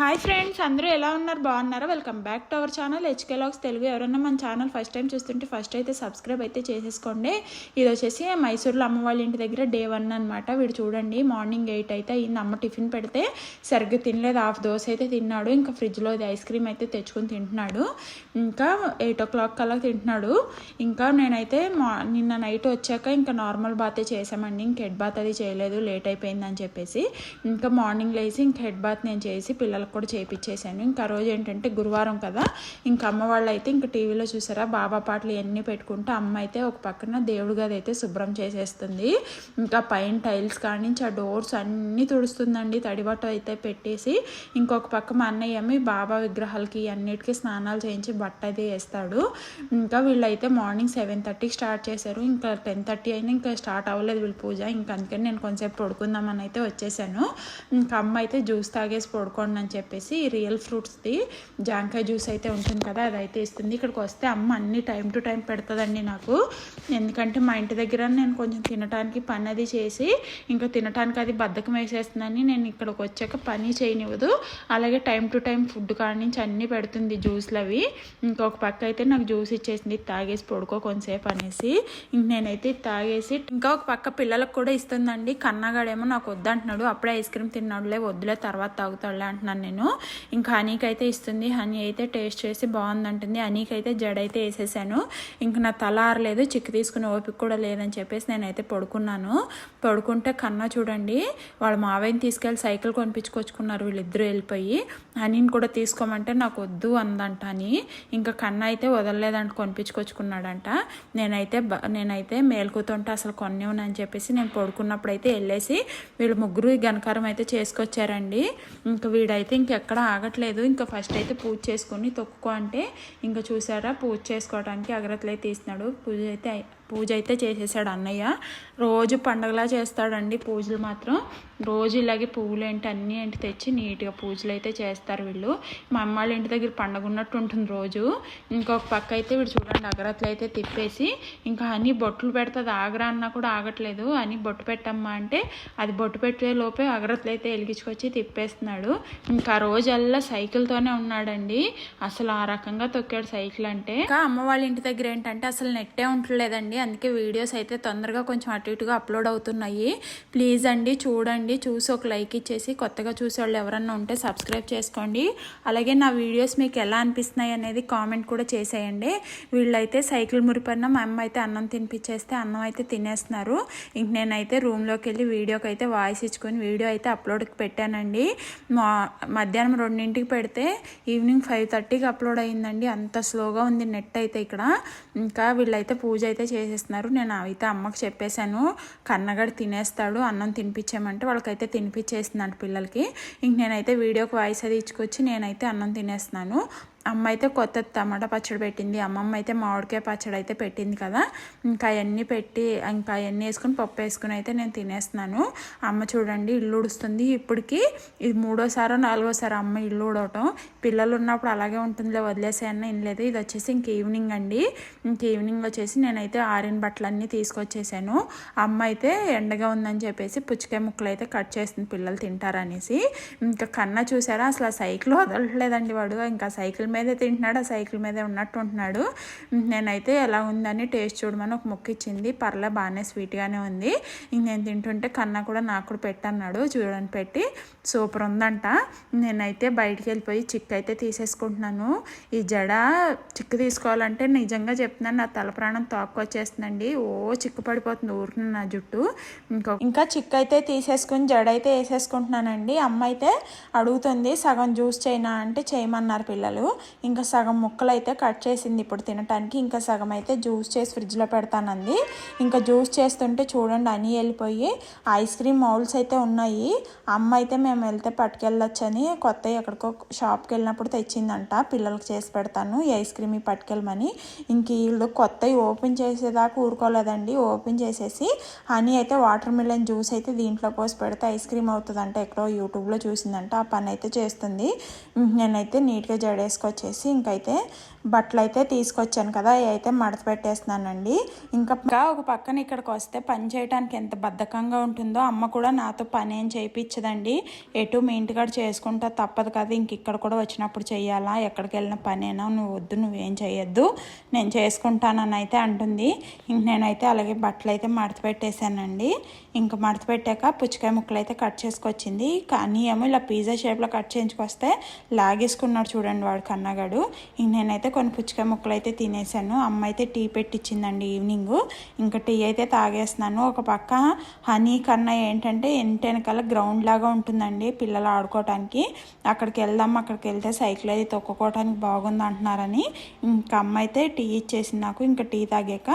Hi friends అందరూ ఎలా ఉన్నారు? బాగున్నారా? Welcome back to our channel HK lakhs Telugu. ఎవరైనా మన ఛానల్ ఫస్ట్ టైం చూస్తుంటే ఫస్ట్ అయితే సబ్స్క్రైబ్ అయితే చేసేసుకోండి. ఇది వచ్చేసి మైసూర్లో అమ్మ వాళ్ళ ఇంటి దగ్గర డే వన్ అనమాట వీడు చూడండి మార్నింగ్ ఎయిట్ అయితే అయింది. అమ్మ టిఫిన్ పెడితే సరిగ్గా తినలేదు. హాఫ్ దోశ అయితే తిన్నాడు. ఇంకా ఫ్రిడ్జ్లో ఐస్ క్రీమ్ అయితే తెచ్చుకొని తింటున్నాడు. ఇంకా ఎయిట్ ఓ క్లాక్ కల్లా తింటున్నాడు. ఇంకా నేనైతే మా నిన్న నైట్ వచ్చాక ఇంకా నార్మల్ బాతే చేసామండి ఇంక హెడ్ బాత్ అది చేయలేదు. లేట్ అయిపోయిందని చెప్పేసి. ఇంకా మార్నింగ్ లేచి ఇంకా హెడ్ బాత్ నేను చేసి పిల్లలకు కూడా చేపించేసాను ఇంకా రోజు ఏంటంటే గురువారం కదా ఇంకా అమ్మ వాళ్ళు అయితే ఇంకా టీవీలో చూసారా బాబా పాటలు ఇవన్నీ పెట్టుకుంటే అమ్మ అయితే ఒక పక్కన దేవుడి గది అయితే శుభ్రం చేసేస్తుంది. ఇంకా పైన టైల్స్ కానించి ఆ డోర్స్ అన్నీ తుడుస్తుందండి. తడిబట్ట అయితే పెట్టేసి ఇంకొక పక్క మా అన్నయ్య అమ్మి బాబా విగ్రహాలకి అన్నిటికీ స్నానాలు చేయించి బట్ట అది వేస్తాడు. ఇంకా వీళ్ళైతే మార్నింగ్ సెవెన్ థర్టీకి స్టార్ట్ చేశారు. ఇంకా టెన్ థర్టీ అయినా ఇంకా స్టార్ట్ అవ్వలేదు వీళ్ళ పూజ. ఇంకా అందుకని నేను కొంచెంసేపు పడుకుందామని అయితే వచ్చేసాను. ఇంకా అమ్మ అయితే జ్యూస్ తాగేసి పడుకోండి అని చెప్పేసి రియల్ ఫ్రూట్స్ది. జాంకాయ జ్యూస్ అయితే ఉంటుంది కదా అది అయితే ఇస్తుంది ఇక్కడికి వస్తే అమ్మ అన్ని టైం టు టైం పెడుతుందండి నాకు. ఎందుకంటే మా ఇంటి దగ్గర నేను కొంచెం తినడానికి పని అది చేసి ఇంకా తినడానికి అది బద్ధకం వేసేస్తుందని నేను ఇక్కడికి వచ్చాక పని చేయనివ్వదు. అలాగే టైం టు టైం ఫుడ్ కాడి నుంచి అన్నీ పెడుతుంది జ్యూస్లు అవి. ఇంకొక పక్క అయితే నాకు జ్యూస్ ఇచ్చేసింది తాగేసి పడుకో కొంతసేపు అనేసి. ఇంక నేనైతే ఇది తాగేసి ఇంకా ఒక పక్క పిల్లలకు కూడా ఇస్తుందండి. కన్నగాడేమో నాకు వద్దంటున్నాడు అప్పుడే ఐస్ క్రీమ్ తిన్నాడులే వద్దులే తర్వాత తాగుతాడులే అంటున్నాను నేను. ఇంకా హనీకి అయితే ఇస్తుంది. హనీ అయితే టేస్ట్ చేసి బాగుందంటుంది. హనీకి అయితే జడ అయితే వేసేసాను. ఇంక నా తల ఆరలేదు. చిక్కు తీసుకునే ఓపిక కూడా లేదని చెప్పేసి నేనైతే పడుకున్నాను. పడుకుంటే కన్నా చూడండి వాళ్ళ మావయ్యని తీసుకెళ్ళి సైకిల్ కొనిపించుకొచ్చుకున్నారు. వీళ్ళిద్దరూ వెళ్ళిపోయి. హనీని కూడా తీసుకోమంటే నాకు వద్దు అందంట అని ఇంకా కన్నా అయితే వదలలేదంట కొనిపించుకొచ్చుకున్నాడంట. నేనైతే బ- నేనైతే మేల్కుతుంటే అసలు కొనివ్వనని చెప్పేసి నేను పడుకున్నప్పుడు అయితే వెళ్ళేసి వీళ్ళు ముగ్గురు ఈ గనకారం అయితే చేసుకొచ్చారండి. ఇంకా వీడైతే ఇంకెక్కడ ఆగట్లేదు. ఇంకా ఫస్ట్ అయితే పూజ చేసుకుని తొక్కుకో అంటే ఇంకా చూసారా? పూజ చేసుకోవడానికి అగరత్తులు అయితే తీసినాడు పూజ అయితే పూజ అయితే చేసేసాడు అన్నయ్య. రోజు పండగలా చేస్తాడండి పూజలు మాత్రం. రోజు ఇలాగే పువ్వులు ఏంటి అన్నీ ఏంటి తెచ్చి నీట్గా పూజలు అయితే చేస్తారు వీళ్ళు. మా అమ్మ వాళ్ళ ఇంటి దగ్గర పండగ ఉన్నట్టు ఉంటుంది రోజు. ఇంకొక పక్క అయితే వీడు చూడండి అగరత్తులు అయితే తిప్పేసి ఇంకా అని బొట్లు పెడుతుంది ఆగరా అన్నా కూడా ఆగట్లేదు. అని బొట్టు పెట్టమ్మా అంటే అది బొట్టు పెట్టే లోపే అగరత్తులు అయితే వెలిగించుకొచ్చి తిప్పేస్తున్నాడు. ఇంకా ఆ రోజల్లా సైకిల్తోనే ఉన్నాడండి. అసలు ఆ రకంగా తొక్కాడు సైకిల్ అంటే. ఇంకా అమ్మ వాళ్ళ ఇంటి దగ్గర ఏంటంటే అసలు నెట్టే ఉండలేదండి అందుకే వీడియోస్ అయితే తొందరగా కొంచెం అటు ఇటుగా అప్లోడ్ అవుతున్నాయి. ప్లీజ్ అండి చూడండి చూసి ఒక లైక్ ఇచ్చేసి కొత్తగా చూసేవాళ్ళు ఎవరన్నా ఉంటే సబ్స్క్రైబ్ చేసుకోండి. అలాగే నా వీడియోస్ మీకు ఎలా అనిపిస్తున్నాయి అనేది కామెంట్ కూడా చేసేయండి. వీళ్ళైతే సైకిల్ మురిపడిన మా అమ్మ అయితే అన్నం తినిపించేస్తే అన్నం అయితే తినేస్తున్నారు. ఇంక నేనైతే రూమ్లోకి వెళ్ళి వీడియోకి అయితే వాయిస్ ఇచ్చుకొని వీడియో అయితే అప్లోడ్కి పెట్టానండి. మా మధ్యాహ్నం రెండింటికి పెడితే ఈవినింగ్ ఫైవ్ థర్టీకి అప్లోడ్ అయిందండి. అంత స్లోగా ఉంది నెట్ అయితే ఇక్కడ. ఇంకా వీళ్ళైతే పూజ అయితే చేసేస్తున్నారు నేను అయితే అమ్మకి చెప్పేశాను. కన్నగడు తినేస్తాడు అన్నం తినిపించామంటే వాళ్ళకైతే తినిపించేస్తున్నాడు పిల్లలకి. ఇంక నేనైతే వీడియోకి వాయిస్ అది ఇచ్చుకొచ్చి నేనైతే అన్నం తినేస్తున్నాను. అమ్మ అయితే కొత్త టమాటా పచ్చడి పెట్టింది అమ్మమ్మ అయితే మామిడికాయ పచ్చడి అయితే పెట్టింది కదా. ఇంకా అవన్నీ పెట్టి ఇంకా అవన్నీ వేసుకుని పప్పు వేసుకుని అయితే నేను తినేస్తున్నాను. అమ్మ చూడండి ఇల్లు ఉడుస్తుంది ఇప్పటికి. ఇది మూడోసారో నాలుగోసారి అమ్మ ఇల్లు ఉడవటం పిల్లలు ఉన్నప్పుడు అలాగే ఉంటుందిలే వదిలేసాయన్న ఇనలేదు ఇది వచ్చేసి ఇంక ఈవినింగ్ అండి. ఇంక ఈవినింగ్ వచ్చేసి నేనైతే ఆరిన బట్టలన్నీ తీసుకొచ్చేసాను. అమ్మ అయితే ఎండగా ఉందని చెప్పేసి పుచ్చకాయ ముక్కలు అయితే కట్ చేస్తుంది పిల్లలు తింటారనేసి. ఇంకా కన్నా చూసారా అసలు ఆ సైకిల్ వదలట్లేదండి వాడు. ఇంకా సైకిల్ మీదే తింటున్నాడు ఆ సైకిల్ మీదే ఉన్నట్టు ఉంటున్నాడు. నేనైతే ఎలా ఉందని టేస్ట్ చూడమని ఒక ముక్క ఇచ్చింది. పర్లే బాగానే స్వీట్గానే ఉంది. ఇంక నేను తింటుంటే కన్నా కూడా నాకు కూడా పెట్టన్నాడు చూడని పెట్టి సూపర్ ఉందంట. నేనైతే బయటికి వెళ్ళిపోయి చిక్ అయితే తీసేసుకుంటున్నాను. ఈ జడ చిక్కు తీసుకోవాలంటే నిజంగా చెప్తున్నాను నా తల ప్రాణం తోక్కొచ్చేస్తుందండి. ఓ చిక్కు పడిపోతుంది ఊరికి నా జుట్టు. ఇంకో ఇంకా చిక్కు అయితే తీసేసుకుని జడ అయితే వేసేసుకుంటున్నానండి. అమ్మ అయితే అడుగుతుంది సగం జ్యూస్ చేయనా అంటే చేయమన్నారు పిల్లలు. ఇంకా సగం ముక్కలు అయితే కట్ చేసింది ఇప్పుడు తినటానికి. ఇంకా సగం అయితే జ్యూస్ చేసి ఫ్రిడ్జ్లో పెడతానంది. ఇంకా జ్యూస్ చేస్తుంటే చూడండి అని వెళ్ళిపోయి ఐస్ క్రీమ్ మౌల్స్ అయితే ఉన్నాయి. అమ్మ అయితే మేము వెళ్తే పట్టుకెళ్ళొచ్చని కొత్త ఎక్కడికో షాప్కి వెళ్ళినప్పుడు తెచ్చిందంట. పిల్లలకి చేసి పెడతాను ఈ ఐస్ క్రీమ్ పట్టుకెళ్ళమని. ఇంక వీళ్ళు కొత్తవి ఓపెన్ చేసేదాకా ఊరుకోలేదండి. ఓపెన్ చేసేసి హనీ అయితే వాటర్ మిలన్ జ్యూస్ అయితే దీంట్లో పోసి పెడితే ఐస్ క్రీమ్ అవుతుందంట. ఎక్కడో యూట్యూబ్లో చూసిందంట. ఆ పని అయితే చేస్తుంది. నేనైతే నీట్గా జడేసుకొచ్చి వచ్చేసి ఇంకైతే బట్టలు అయితే తీసుకొచ్చాను కదా అవి అయితే మడత పెట్టేస్తున్నానండి. ఇంకా ఒక పక్కన ఇక్కడికి వస్తే పని చేయడానికి ఎంత బద్ధకంగా ఉంటుందో అమ్మ కూడా నాతో పని ఏం చేయించదండి ఎటు మీ ఇంటికాడ చేసుకుంటా తప్పదు కదా ఇంక ఇక్కడ కూడా వచ్చినప్పుడు చేయాలా ఎక్కడికి వెళ్ళిన పనేనా? నువ్వు వద్దు నువ్వేం చేయొద్దు నేను చేసుకుంటానని అయితే అంటుంది. ఇంక నేనైతే అలాగే బట్టలు అయితే మడత పెట్టేశానండి. ఇంక మడత పెట్టాక పుచ్చకాయ ముక్కలు అయితే కట్ చేసుకొచ్చింది. కానీ ఏమో ఇలా పిజ్జా షేప్లో కట్ చేయించుకొస్తే లాగేసుకున్నాడు చూడండి వాడు కన్నగాడు. ఇంక నేనైతే కొన్ని పుచ్చకాయ ముక్కలు అయితే తినేసాను. అమ్మ అయితే టీ పెట్టించిందండి ఈవినింగ్. ఇంకా టీ అయితే తాగేస్తున్నాను. ఒక పక్క హనీ కన్నా ఏంటంటే ఇంటి వెనకాల గ్రౌండ్ లాగా ఉంటుందండి పిల్లలు ఆడుకోవటానికి అక్కడికి వెళ్దాం అక్కడికి వెళ్తే సైకిల్ అది తొక్కుకోవటానికి బాగుంది అంటున్నారని. ఇంకా అమ్మ అయితే టీ ఇచ్చేసింది నాకు. ఇంకా టీ తాగాక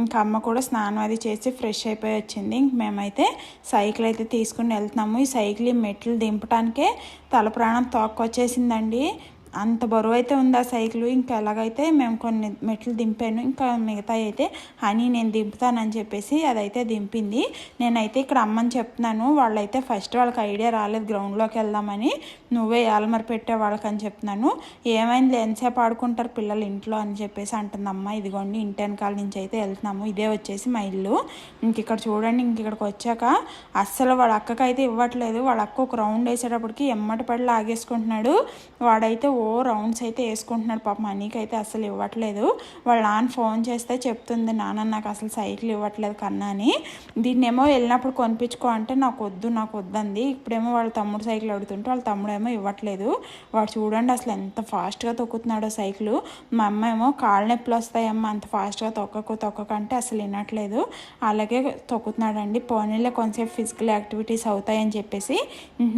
ఇంకా అమ్మ కూడా స్నానం అది చేసి ఫ్రెష్ అయిపోయి వచ్చింది. ఇంక మేమైతే సైకిల్ అయితే తీసుకుని వెళ్తున్నాము. ఈ సైకిల్ ఈ మెట్లు దింపడానికే తల ప్రాణం తోక్కొచ్చేసిందండి. అంత బరువు అయితే ఉంది ఆ సైకిల్. ఇంకా ఎలాగైతే మేము కొన్ని మెట్లు దింపాను ఇంకా మిగతా అయితే హనీ నేను దింపుతానని చెప్పేసి అదైతే దింపింది. నేనైతే ఇక్కడ అమ్మని చెప్తున్నాను వాళ్ళైతే ఫస్ట్ వాళ్ళకి ఐడియా రాలేదు గ్రౌండ్లోకి వెళ్దామని. నువ్వే ఏలమరి పెట్టే వాళ్ళకి అని చెప్తున్నాను. ఏమైంది ఎంతసేపు ఆడుకుంటారు పిల్లలు ఇంట్లో అని చెప్పేసి అంటుంది అమ్మ. ఇదిగోండి ఇంటి వెనకాల నుంచి అయితే వెళ్తున్నాము ఇదే వచ్చేసి మా ఇల్లు. ఇంక ఇక్కడ చూడండి ఇంక ఇక్కడికి వచ్చాక అస్సలు వాళ్ళ అక్కకి అయితే ఇవ్వట్లేదు. వాళ్ళ అక్క ఒక రౌండ్ వేసేటప్పటికి ఎమ్మటి పడి లాగేసుకుంటున్నాడు. వాడైతే ఓ రౌండ్స్ అయితే వేసుకుంటున్నాడు. పాప మనీకి అయితే అసలు ఇవ్వట్లేదు. వాళ్ళ నాన్న ఫోన్ చేస్తే చెప్తుంది నాన్న నాకు అసలు సైకిల్ ఇవ్వట్లేదు కన్నా అని. దీన్నేమో వెళ్ళినప్పుడు కొనిపించుకో అంటే నాకు వద్దు నాకు వద్దంది. ఇప్పుడేమో వాళ్ళ తమ్ముడు సైకిల్ అడుగుతుంటే వాళ్ళ తమ్ముడు ఏమో ఇవ్వట్లేదు. వాడు చూడండి అసలు ఎంత ఫాస్ట్గా తొక్కుతున్నాడో సైకిల్. మా అమ్మ ఏమో కాళ్ళ నొప్పులు వస్తాయమ్మా. అంత ఫాస్ట్గా తొక్కకు తొక్కకంటే అసలు వినట్లేదు. అలాగే తొక్కుతున్నాడండి. పోనీలో కొంచెంసేపు ఫిజికల్ యాక్టివిటీస్ అవుతాయని చెప్పేసి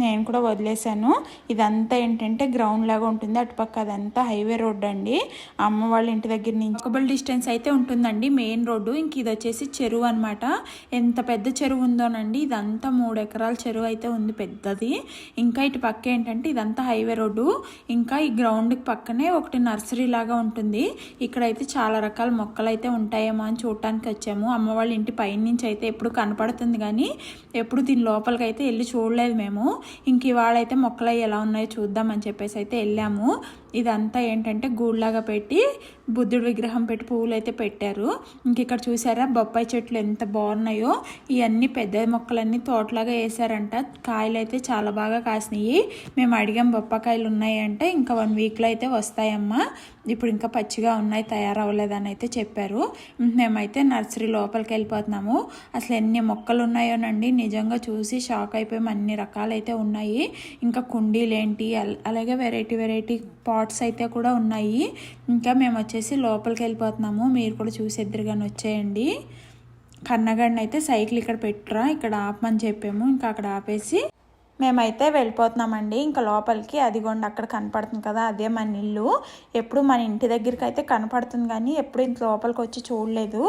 నేను కూడా వదిలేశాను. ఇదంతా ఏంటంటే గ్రౌండ్ లాగా ఉంటుంది. అటుపక్క అదంతా హైవే రోడ్ అండి. అమ్మ వాళ్ళ ఇంటి దగ్గర నుంచి ఒకబుల్ డిస్టెన్స్ అయితే ఉంటుందండి మెయిన్ రోడ్డు. ఇంక ఇది వచ్చేసి చెరువు అనమాట ఎంత పెద్ద చెరువు ఉందోనండి ఇదంతా మూడు ఎకరాల చెరువు అయితే ఉంది పెద్దది. ఇంకా ఇటు పక్క ఏంటంటే ఇదంతా హైవే రోడ్డు. ఇంకా ఈ గ్రౌండ్కి పక్కనే ఒకటి నర్సరీ లాగా ఉంటుంది. ఇక్కడైతే చాలా రకాల మొక్కలు అయితే ఉంటాయేమో అని చూడటానికి వచ్చాము. అమ్మ వాళ్ళ ఇంటి పైనుంచి అయితే ఎప్పుడు కనపడుతుంది కానీ ఎప్పుడు దీని లోపలికి అయితే వెళ్ళి చూడలేదు మేము. ఇంక ఇవాళ అయితే మొక్కలు ఎలా ఉన్నాయో చూద్దామని చెప్పేసి అయితే వెళ్ళాము. మనము ఇదంతా ఏంటంటే గూళ్ళలాగా పెట్టి బుద్ధుడి విగ్రహం పెట్టి పువ్వులు అయితే పెట్టారు. ఇంక ఇక్కడ చూసారా బొప్పాయి చెట్లు ఎంత బాగున్నాయో. ఇవన్నీ పెద్ద మొక్కలన్నీ తోటలాగా వేసారంట కాయలు అయితే చాలా బాగా కాసినాయి. మేము అడిగాం బొప్పకాయలు ఉన్నాయి అంటే ఇంకా వన్ వీక్లో అయితే వస్తాయమ్మా. ఇప్పుడు ఇంకా పచ్చిగా ఉన్నాయి తయారవ్వలేదని అయితే చెప్పారు మేమైతే నర్సరీ లోపలికి వెళ్ళిపోతున్నాము. అసలు ఎన్ని మొక్కలు ఉన్నాయోనండి నిజంగా చూసి షాక్ అయిపోయి. అన్ని రకాలైతే ఉన్నాయి. ఇంకా కుండీలు ఏంటి అలాగే వెరైటీ వెరైటీ పాట్స్ అయితే కూడా ఉన్నాయి. ఇంకా మేము వచ్చేసి లోపలికి వెళ్ళిపోతున్నాము. మీరు కూడా చూసి ఎదురుగానే వచ్చేయండి. కన్నగడిని అయితే సైకిల్ ఇక్కడ పెట్టురా ఇక్కడ ఆపమని చెప్పాము. ఇంకా అక్కడ ఆపేసి మేమైతే వెళ్ళిపోతున్నామండి. ఇంకా లోపలికి అదిగోండి అక్కడ కనపడుతుంది కదా అదే మన ఇల్లు. ఎప్పుడు మన ఇంటి దగ్గరికి అయితే కనపడుతుంది కానీ ఎప్పుడు ఇంత లోపలికి వచ్చి చూడలేదు.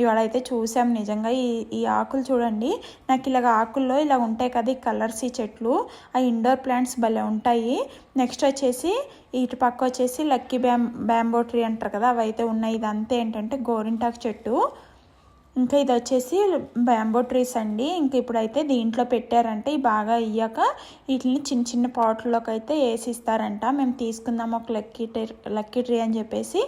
ఇవాళ అయితే చూసాం నిజంగా. ఈ ఈ ఆకులు చూడండి. నాకు ఇలాగ ఆకుల్లో ఇలా ఉంటాయి కదా ఈ కలర్స్ ఈ చెట్లు. ఆ ఇండోర్ ప్లాంట్స్ భలే ఉంటాయి. నెక్స్ట్ వచ్చేసి ఇటు పక్క వచ్చేసి లక్కీ బ్యాం బ్యాంబో ట్రీ అంటారు కదా అవి అయితే ఉన్నాయి. ఇదంతా ఏంటంటే గోరింటాకు చెట్టు. ఇంకా ఇది వచ్చేసి బ్యాంబో ట్రీస్ అండి. ఇంక ఇప్పుడైతే దీంట్లో పెట్టారంటే ఇవి బాగా అయ్యాక వీటిని చిన్న చిన్న పాట్లోకి అయితే వేసి ఇస్తారంట మేము తీసుకుందాం ఒక లక్కీ ట్రీ లక్కీ ట్రీ అని చెప్పేసి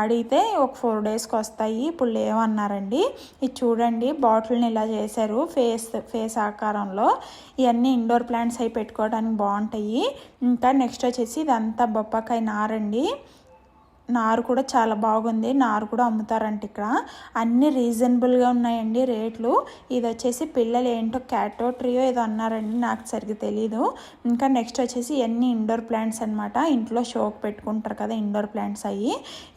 అడిగితే ఒక ఫోర్ డేస్కి వస్తాయి. ఇప్పుడు లేవన్నారండి. ఇది చూడండి బాటిల్ని ఇలా చేశారు ఫేస్ ఫేస్ ఆకారంలో. ఇవన్నీ ఇండోర్ ప్లాంట్స్ అవి పెట్టుకోవడానికి బాగుంటాయి. ఇంకా నెక్స్ట్ వచ్చేసి ఇదంతా బొప్పకాయ నారండి. నారు కూడా చాలా బాగుంది. నారు కూడా అమ్ముతారంట ఇక్కడ. అన్ని రీజనబుల్గా ఉన్నాయండి రేట్లు. ఇది వచ్చేసి పిల్లలు ఏంటో క్యాటో ట్రియో ఏదో అన్నారండి నాకు సరిగ్గా తెలీదు. ఇంకా నెక్స్ట్ వచ్చేసి ఇవన్నీ ఇండోర్ ప్లాంట్స్ అనమాట ఇంట్లో షోకు పెట్టుకుంటారు కదా ఇండోర్ ప్లాంట్స్ అవి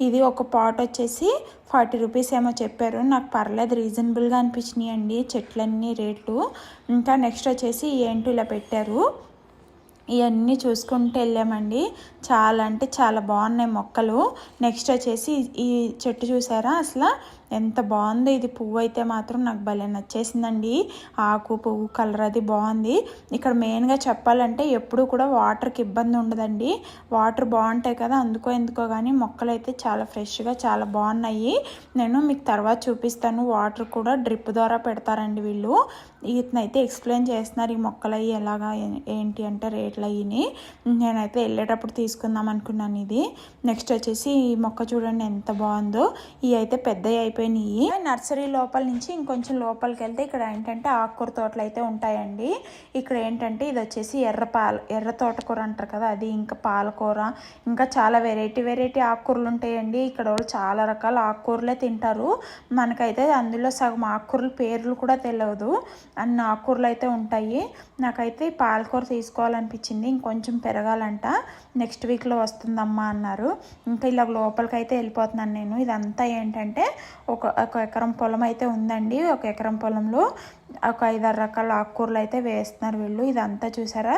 ఇది ఒక పాట్ వచ్చేసి ఫార్టీ రూపీస్ ఏమో చెప్పారు. నాకు పర్లేదు రీజనబుల్గా అనిపించినాయి అండి చెట్లన్నీ రేట్లు. ఇంకా నెక్స్ట్ వచ్చేసి ఏంటో ఇలా పెట్టారు. ఇవన్నీ చూసుకుంటూ వెళ్ళామండి. చాలా అంటే చాలా బాగున్నాయి మొక్కలు. నెక్స్ట్ వచ్చేసి ఈ చెట్టు చూసారా అసలు? ఎంత బాగుందో. ఇది పువ్వు అయితే మాత్రం నాకు భలే నచ్చేసిందండి. ఆకు పువ్వు కలర్ అది బాగుంది. ఇక్కడ మెయిన్గా చెప్పాలంటే ఎప్పుడూ కూడా వాటర్కి ఇబ్బంది ఉండదండి. వాటర్ బాగుంటాయి కదా అందుకో ఎందుకో కానీ మొక్కలు అయితే చాలా ఫ్రెష్గా చాలా బాగున్నాయి. నేను మీకు తర్వాత చూపిస్తాను. వాటర్ కూడా డ్రిప్ ద్వారా పెడతారండి వీళ్ళు. ఇతనైతే ఎక్స్ప్లెయిన్ చేస్తున్నారు ఈ మొక్కలు అవి ఎలాగా ఏంటి అంటే రేట్ రేట్లు అయ్యి నేనైతే వెళ్ళేటప్పుడు తీసుకుందాం అనుకున్నాను ఇది. నెక్స్ట్ వచ్చేసి ఈ మొక్క చూడండి ఎంత బాగుందో. ఇవి అయితే పెద్దవి అయిపోయినాయి నర్సరీ లోపల నుంచి ఇంకొంచెం లోపలికి వెళ్తే ఇక్కడ ఏంటంటే ఆకుకూర తోటలు అయితే ఉంటాయండి. ఇక్కడ ఏంటంటే ఇది వచ్చేసి ఎర్ర పాల ఎర్ర తోటకూర అంటారు కదా అది ఇంకా పాలకూర. ఇంకా చాలా వెరైటీ వెరైటీ ఆకుకూరలు ఉంటాయండి. ఇక్కడ వాళ్ళు చాలా రకాల ఆకుకూరలే తింటారు. మనకైతే అందులో సగం ఆకుకూరల పేర్లు కూడా తెలియదు అన్ని ఆకుకూరలు అయితే ఉంటాయి. నాకైతే పాలకూర తీసుకోవాలనిపించింది. వచ్చింది. ఇంకొంచెం పెరగాలంట. నెక్స్ట్ వీక్లో వస్తుందమ్మా అన్నారు. ఇంకా ఇలా లోపలికి అయితే వెళ్ళిపోతున్నాను నేను. ఇదంతా ఏంటంటే ఒక ఒక ఎకరం పొలం అయితే ఉందండి. ఒక ఎకరం పొలంలో ఒక ఐదారు రకాల ఆకుకూరలు అయితే వేస్తున్నారు వీళ్ళు. ఇదంతా చూసారా?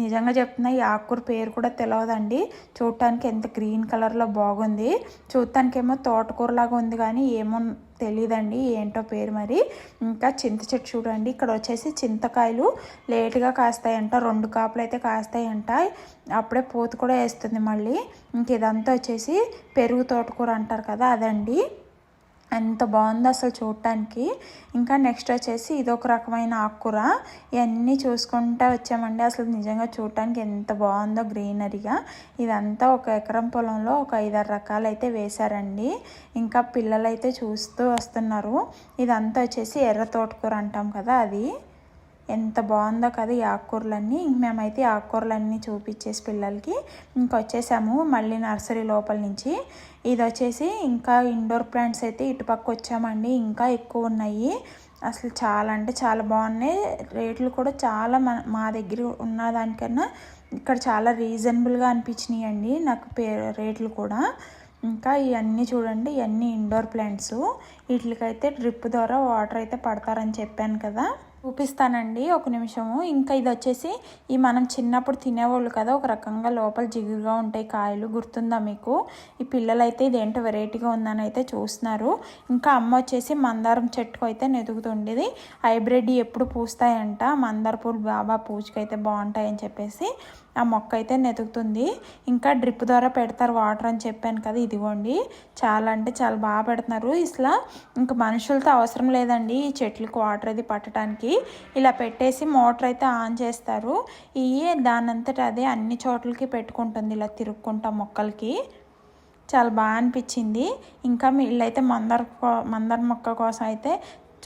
నిజంగా చెప్తున్నా ఈ ఆకుకూర పేరు కూడా తెలియదండి చూడటానికి ఎంత గ్రీన్ కలర్లో బాగుంది. చూడటానికి ఏమో తోటకూరలాగా ఉంది కానీ ఏమో తెలియదండి ఏంటో పేరు మరి. ఇంకా చింత చెట్టు చూడండి ఇక్కడ వచ్చేసి చింతకాయలు లేట్గా కాస్తాయంట రెండు కాపులు అయితే కాస్తాయంట. అప్పుడే పూత కూడా వేస్తుంది మళ్ళీ. ఇంక ఇదంతా వచ్చేసి పెరుగు తోటకూర అంటారు కదా అదండి. ఎంత బాగుందో అసలు చూడటానికి. ఇంకా నెక్స్ట్ వచ్చేసి ఇదొక రకమైన ఆకుకూర. ఇవన్నీ చూసుకుంటూ వచ్చామండి. అసలు నిజంగా చూడటానికి ఎంత బాగుందో గ్రీనరీగా. ఇదంతా ఒక ఎకరం పొలంలో ఒక ఐదారు రకాలు అయితే వేశారండి. ఇంకా పిల్లలైతే చూస్తూ వస్తున్నారు. ఇదంతా వచ్చేసి ఎర్ర తోటకూర అంటాం కదా అది. ఎంత బాగుందో కదా ఈ ఆకుకూరలన్నీ. ఇంక మేమైతే ఆకుకూరలన్నీ చూపించేసి పిల్లలకి ఇంకా వచ్చేసాము మళ్ళీ నర్సరీ లోపల నుంచి. ఇది వచ్చేసి ఇంకా ఇండోర్ ప్లాంట్స్ అయితే ఇటుపక్క వచ్చామండి. ఇంకా ఎక్కువ ఉన్నాయి. అసలు చాలా అంటే చాలా బాగున్నాయి. రేట్లు కూడా చాలా మన మా దగ్గర ఉన్న దానికన్నా ఇక్కడ చాలా రీజనబుల్గా అనిపించినాయి అండి నాకు పే రేట్లు కూడా. ఇంకా ఇవన్నీ చూడండి ఇవన్నీ ఇండోర్ ప్లాంట్స్. వీటికైతే డ్రిప్ ద్వారా వాటర్ అయితే పడతారని చెప్పాను కదా. చూపిస్తానండి ఒక నిమిషము. ఇంకా ఇది వచ్చేసి ఈ మనం చిన్నప్పుడు తినేవాళ్ళు కదా ఒక రకంగా లోపల జిగురుగా ఉంటాయి కాయలు. గుర్తుందా మీకు? ఈ పిల్లలైతే ఇది ఇదేంటో వెరైటీగా ఉందని అయితే చూస్తున్నారు. ఇంకా అమ్మ వచ్చేసి మందారం చెట్టుకు అయితే నెదుగుతుండేది. హైబ్రిడ్ ఎప్పుడు పూస్తాయంట. మందార పూలు బాబా పూజకైతే బాగుంటాయని చెప్పేసి ఆ మొక్క అయితే నెతుకుతుంది. ఇంకా డ్రిప్ ద్వారా పెడతారు వాటర్ అని చెప్పాను కదా ఇదిగోండి. చాలా అంటే చాలా బాగా పెడుతున్నారు ఇట్లా ఇంకా మనుషులతో అవసరం లేదండి ఈ చెట్లకు వాటర్ అది పట్టడానికి ఇలా పెట్టేసి మోటార్ అయితే ఆన్ చేస్తారు. ఇవి దానంతట అదే అన్ని చోట్లకి పెట్టుకుంటుంది ఇలా తిరుక్కుంటా మొక్కలకి. చాలా బాగా అనిపించింది. ఇంకా వీళ్ళైతే మందర మందర మొక్క కోసం అయితే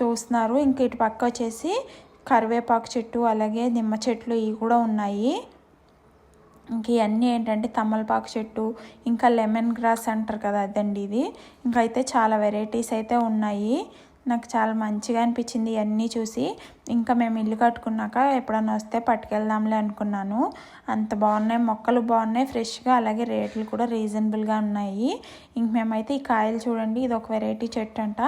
చూస్తున్నారు. ఇంక ఇటు పక్క వచ్చేసి కరివేపాకు చెట్టు అలాగే నిమ్మ చెట్లు ఇవి కూడా ఉన్నాయి. ఇంక ఇవన్నీ ఏంటంటే తమలపాకు చెట్టు ఇంకా లెమన్ గ్రాస్ అంటారు కదా అదండి ఇది. ఇంకా అయితే చాలా వెరైటీస్ అయితే ఉన్నాయి. నాకు చాలా మంచిగా అనిపించింది ఇవన్నీ చూసి. ఇంకా మేము ఇల్లు కట్టుకున్నాక ఎప్పుడన్నా వస్తే పట్టుకెళ్దాంలే అనుకున్నాను. అంత బాగున్నాయి మొక్కలు బాగున్నాయి ఫ్రెష్గా అలాగే రేట్లు కూడా రీజనబుల్గా ఉన్నాయి. ఇంక మేమైతే ఈ కాయలు చూడండి ఇది ఒక వెరైటీ చెట్టు అంట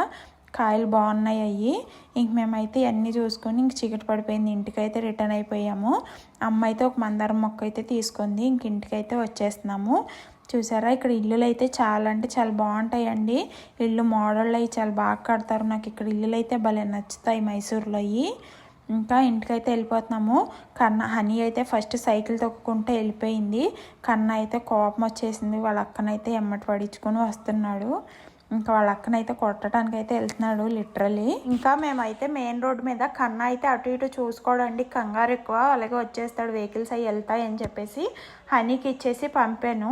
కాయలు బాగున్నాయి అవి ఇంక మేమైతే అన్నీ చూసుకొని ఇంక చీకటి పడిపోయింది. ఇంటికైతే రిటర్న్ అయిపోయాము. అమ్మ అయితే ఒక మందారం మొక్క అయితే తీసుకుంది. ఇంక ఇంటికైతే వచ్చేస్తున్నాము. చూసారా? ఇక్కడ ఇల్లులు అయితే చాలా అంటే చాలా బాగుంటాయండి. ఇల్లు మోడళ్ళు అవి చాలా బాగా కడతారు. నాకు ఇక్కడ ఇల్లులు అయితే భలే నచ్చుతాయి మైసూర్లో అవి ఇంకా ఇంటికైతే వెళ్ళిపోతున్నాము. కన్న హనీ అయితే ఫస్ట్ సైకిల్ తొక్కుకుంటే వెళ్ళిపోయింది. కన్న అయితే కోపం వచ్చేసింది. వాళ్ళ అక్కనైతే ఎమ్మటి పడించుకొని వస్తున్నాడు. ఇంకా వాళ్ళ అక్కనైతే కొట్టడానికి అయితే వెళ్తున్నాడు లిటరలీ ఇంకా మేమైతే మెయిన్ రోడ్ మీద కన్నా అయితే అటు ఇటు చూసుకోవడండి కంగారు ఎక్కువ. అలాగే వచ్చేస్తాడు వెహికల్స్ అవి వెళ్తాయి అని చెప్పేసి హనీకి ఇచ్చేసి పంపాను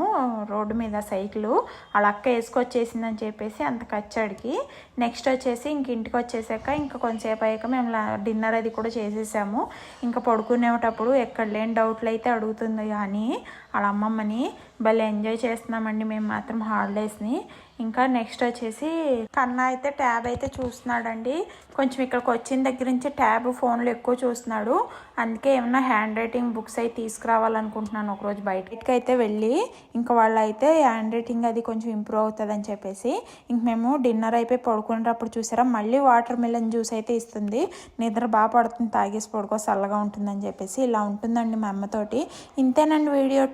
రోడ్డు మీద సైకిల్. వాళ్ళ అక్క వేసుకొచ్చేసిందని చెప్పేసి అంత కచ్చాడికి. నెక్స్ట్ వచ్చేసి ఇంక ఇంటికి వచ్చేసాక ఇంకా కొంతసేపు అయ్యాక మేము డిన్నర్ అది కూడా చేసేసాము. ఇంకా పడుకునేటప్పుడు ఎక్కడ లేని డౌట్లు అయితే అడుగుతుంది కానీ వాళ్ళ అమ్మమ్మని భలే ఎంజాయ్ చేస్తున్నామండి మేము మాత్రం హాలిడేస్ని. ఇంకా నెక్స్ట్ వచ్చేసి కన్నా అయితే ట్యాబ్ అయితే చూస్తున్నాడండి. కొంచెం ఇక్కడికి వచ్చిన దగ్గర నుంచి ట్యాబ్ ఫోన్లో ఎక్కువ చూస్తున్నాడు. అందుకే ఏమన్నా హ్యాండ్ రైటింగ్ బుక్స్ అయితే తీసుకురావాలనుకుంటున్నాను ఒకరోజు బయటకి అయితే వెళ్ళి. ఇంకా వాళ్ళు అయితే హ్యాండ్ రైటింగ్ అది కొంచెం ఇంప్రూవ్ అవుతుంది అని చెప్పేసి. ఇంక మేము డిన్నర్ అయిపోయి పడుకునేటప్పుడు చూసారా మళ్ళీ వాటర్ మిలన్ జ్యూస్ అయితే ఇస్తుంది. నిద్ర బాగా పడుతుంది తాగేసి పడుకో చల్లగా ఉంటుందని చెప్పేసి ఇలా ఉంటుందండి మా అమ్మతోటి ఇంతేనండి video